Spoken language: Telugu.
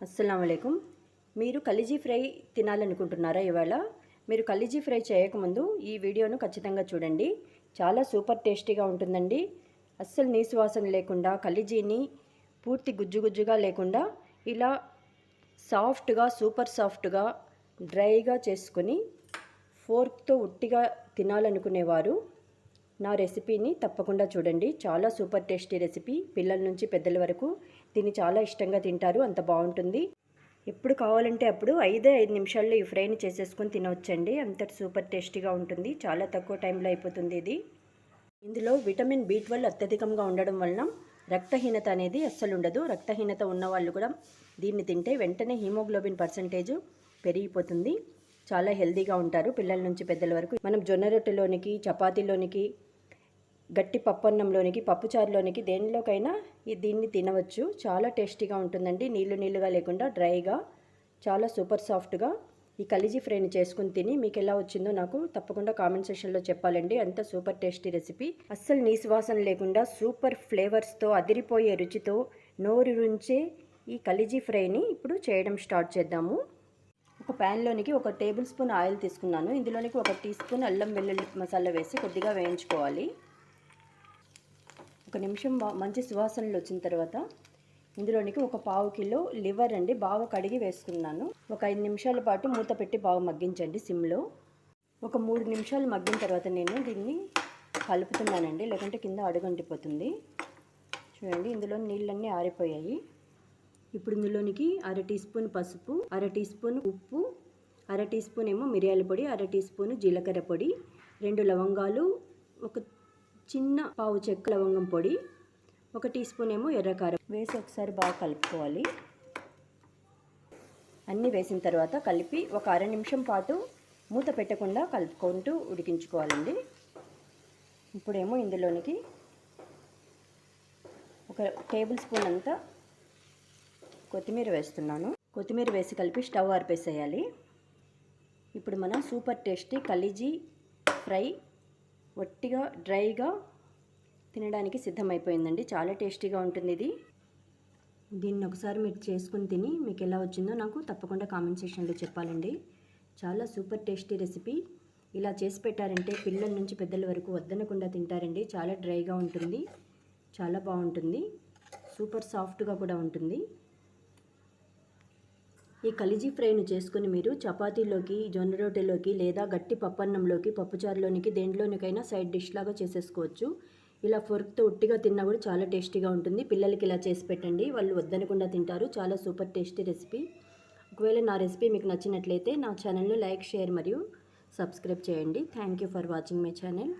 అస్సలం అయికం మీరు కలిజీ ఫ్రై తినాలనుకుంటున్నారా ఇవాళ? మీరు కలిజీ ఫ్రై చేయకముందు ఈ వీడియోను ఖచ్చితంగా చూడండి. చాలా సూపర్ టేస్టీగా ఉంటుందండి. అస్సలు నీసు వాసన లేకుండా కలిజీని పూర్తి గుజ్జు గుజ్జుగా లేకుండా ఇలా సాఫ్ట్గా సూపర్ సాఫ్ట్గా డ్రైగా చేసుకొని ఫోర్క్తో ఉట్టిగా తినాలనుకునేవారు. నా రెసిపీని తప్పకుండా చూడండి. చాలా సూపర్ టేస్టీ రెసిపీ. పిల్లల నుంచి పెద్దల వరకు దీన్ని చాలా ఇష్టంగా తింటారు. అంత బాగుంటుంది. ఎప్పుడు కావాలంటే అప్పుడు ఐదే ఐదు నిమిషాల్లో ఈ ఫ్రైని చేసేసుకొని తినవచ్చండి అంత సూపర్ టేస్టీగా ఉంటుంది. చాలా తక్కువ టైంలో అయిపోతుంది ఇది. ఇందులో విటమిన్ బి ట్వెల్వ్ అత్యధికంగా ఉండడం వలన రక్తహీనత అనేది అస్సలు ఉండదు. రక్తహీనత ఉన్న వాళ్ళు కూడా దీన్ని తింటే వెంటనే హీమోగ్లోబిన్ పర్సంటేజ్ పెరిగిపోతుంది. చాలా హెల్దీగా ఉంటారు పిల్లల నుంచి పెద్దల వరకు. మనం జొన్న రొట్టెలోనికి చపాతీలోనికి గట్టి పప్పన్నంలోనికి పప్పుచారులోనికి దేనిలోకైనా ఈ దీన్ని తినవచ్చు. చాలా టేస్టీగా ఉంటుందండి. నీళ్ళు నీళ్ళుగా లేకుండా డ్రైగా చాలా సూపర్ సాఫ్ట్గా ఈ కలిజీ ఫ్రైని చేసుకుని తిని మీకు ఎలా వచ్చిందో నాకు తప్పకుండా కామెంట్ సెక్షన్లో చెప్పాలండి. అంత సూపర్ టేస్టీ రెసిపీ. అస్సలు నీసువాసన లేకుండా సూపర్ ఫ్లేవర్స్తో అదిరిపోయే రుచితో నోరు రుంచే ఈ కలిజీ ఫ్రైని ఇప్పుడు చేయడం స్టార్ట్ చేద్దాము. ఒక ప్యాన్లోనికి ఒక టేబుల్ స్పూన్ ఆయిల్ తీసుకున్నాను. ఇందులోనికి ఒక టీ స్పూన్ అల్లం వెల్లుల్లి మసాలా వేసి కొద్దిగా వేయించుకోవాలి. ఒక నిమిషం మంచి సువాసనలు వచ్చిన తర్వాత ఇందులోనికి ఒక పావు కిలో లివర్ అండి బాగా కడిగి వేసుకున్నాను. ఒక ఐదు నిమిషాల పాటు మూత పెట్టి బాగా మగ్గించండి సిమ్లో. ఒక మూడు నిమిషాలు మగ్గిన తర్వాత నేను దీన్ని కలుపుతున్నానండి లేకుంటే కింద అడుగంటిపోతుంది. చూడండి ఇందులో నీళ్ళన్నీ ఆరిపోయాయి. ఇప్పుడు ఇందులోనికి అర టీ స్పూన్ పసుపు అర టీ స్పూన్ ఉప్పు అర టీ స్పూన్ ఏమో మిరియాల పొడి అర టీ స్పూన్ జీలకర్ర పొడి రెండు లవంగాలు ఒక చిన్న పావు చెక్క లవంగం పొడి ఒక టీ స్పూన్ ఏమో ఎర్రకారం వేసి ఒకసారి బాగా కలుపుకోవాలి. అన్నీ వేసిన తర్వాత కలిపి ఒక అర నిమిషం పాటు మూత పెట్టకుండా కలుపుకుంటూ ఉడికించుకోవాలండి. ఇప్పుడేమో ఇందులోనికి ఒక టేబుల్ స్పూన్ అంతా కొత్తిమీర వేస్తున్నాను. కొత్తిమీర వేసి కలిపి స్టవ్ ఆర్పేసేయాలి. ఇప్పుడు మన సూపర్ టేస్టీ కలిజీ ఫ్రై ఒట్టిగా డ్రైగా తినడానికి సిద్ధమైపోయిందండి. చాలా టేస్టీగా ఉంటుంది ఇది. దీన్ని ఒకసారి మీరు చేసుకుని తిని మీకు ఎలా వచ్చిందో నాకు తప్పకుండా కామెంట్ సెక్షన్లో చెప్పాలండి. చాలా సూపర్ టేస్టీ రెసిపీ. ఇలా చేసి పెట్టారంటే పిల్లల నుంచి పెద్దల వరకు వద్దనకుండా తింటారండి. చాలా డ్రైగా ఉంటుంది. చాలా బాగుంటుంది. సూపర్ సాఫ్ట్గా కూడా ఉంటుంది. ఈ కలిజీ ఫ్రైను చేసుకుని మీరు చపాతీలోకి జొన్న రొట్టెలోకి లేదా గట్టి పప్పన్నంలోకి పప్పుచారులోనికి దేంట్లోనికైనా సైడ్ డిష్ లాగా చేసేసుకోవచ్చు. ఇలా ఫొర్క్తో ఉట్టిగా తిన్నా కూడా చాలా టేస్టీగా ఉంటుంది. పిల్లలకి ఇలా చేసి పెట్టండి. వాళ్ళు వద్దనకుండా తింటారు. చాలా సూపర్ టేస్టీ రెసిపీ. ఒకవేళ నా రెసిపీ మీకు నచ్చినట్లయితే నా ఛానల్ను లైక్ షేర్ మరియు సబ్స్క్రైబ్ చేయండి. Thank you for watching my channel.